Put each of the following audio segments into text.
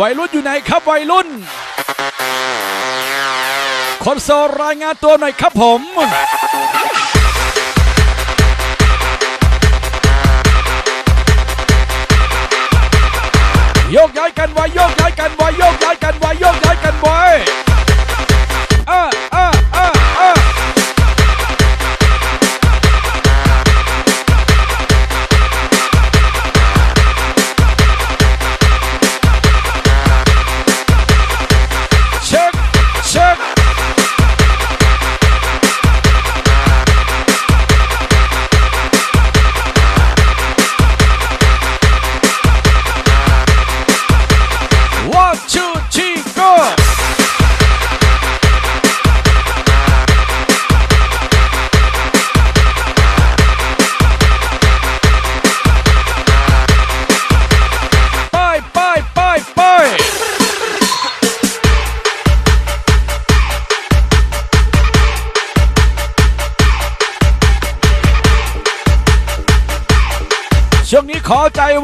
วัยรุ่นอยู่ไหนครับวัยรุ่น คนโซลรายงานตัวหน่อยครับผมโยกย้ายกันไว้โยกย้ายกันไว้โยกย้ายกันไว้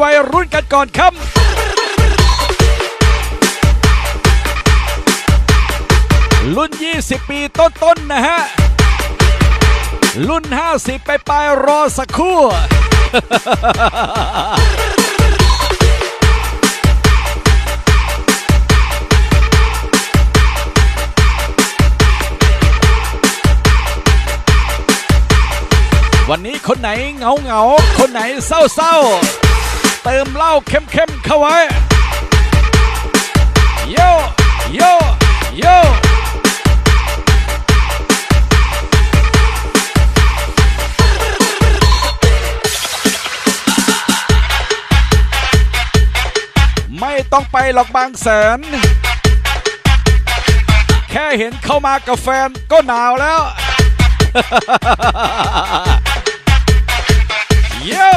วัยรุ่นกันก่อนครับรุ่น 20 ปีต้นๆนะฮะ รุ่น 50 ไปปลายรอสักครู่วันนี้คนไหนเหงาเหงาคนไหนเศร้าเศร้า เติมเหล้าเข้มๆเข้าไว้โยโยโยไม่ต้องไปหรอกบางแสน แค่เห็นเข้ามากับแฟนก็หนาวแล้ว เย้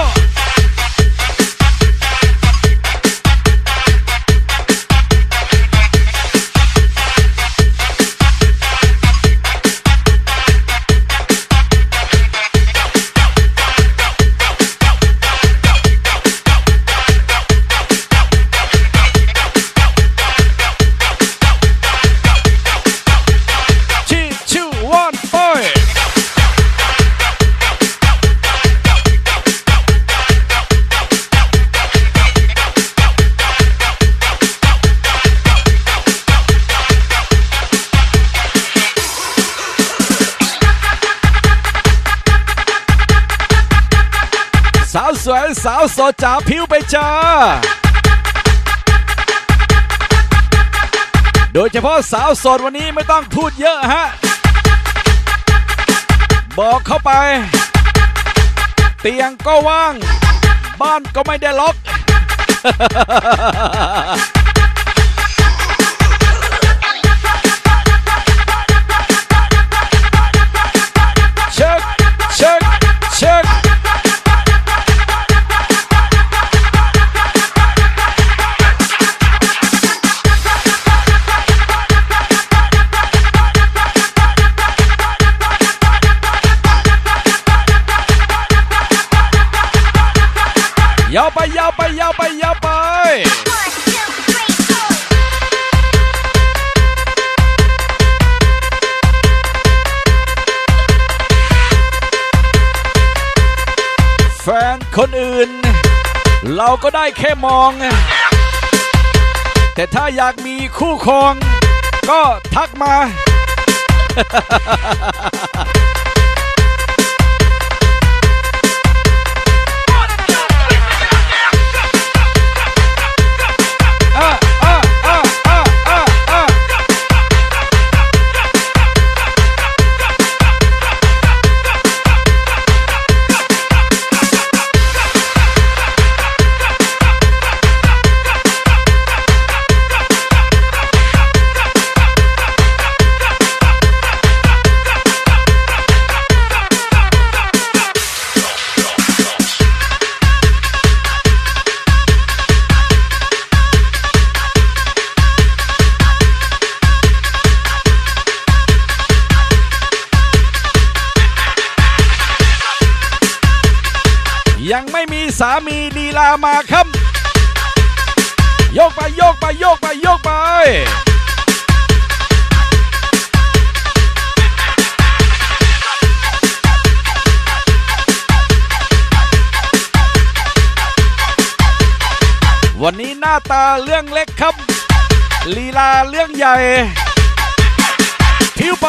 สวยสาวสดจ๋าผิวไปจ้า โดยเฉพาะสาวสดวันนี้ไม่ต้องพูดเยอะฮะ บอกเข้าไป เตียงก็ว่าง บ้านก็ไม่ได้ล็อกาวไปยาวไปยาวไปแฟนคนอื่น เราก็ได้แค่มอง แต่ถ้าอยากมีคู่ครอง ก็ทักมา สามีลีลามาครับ โยกไปโยกไปโยกไปโยกไป วันนี้หน้าตาเรื่องเล็กครับ ลีลาเรื่องใหญ่ทิ้วไป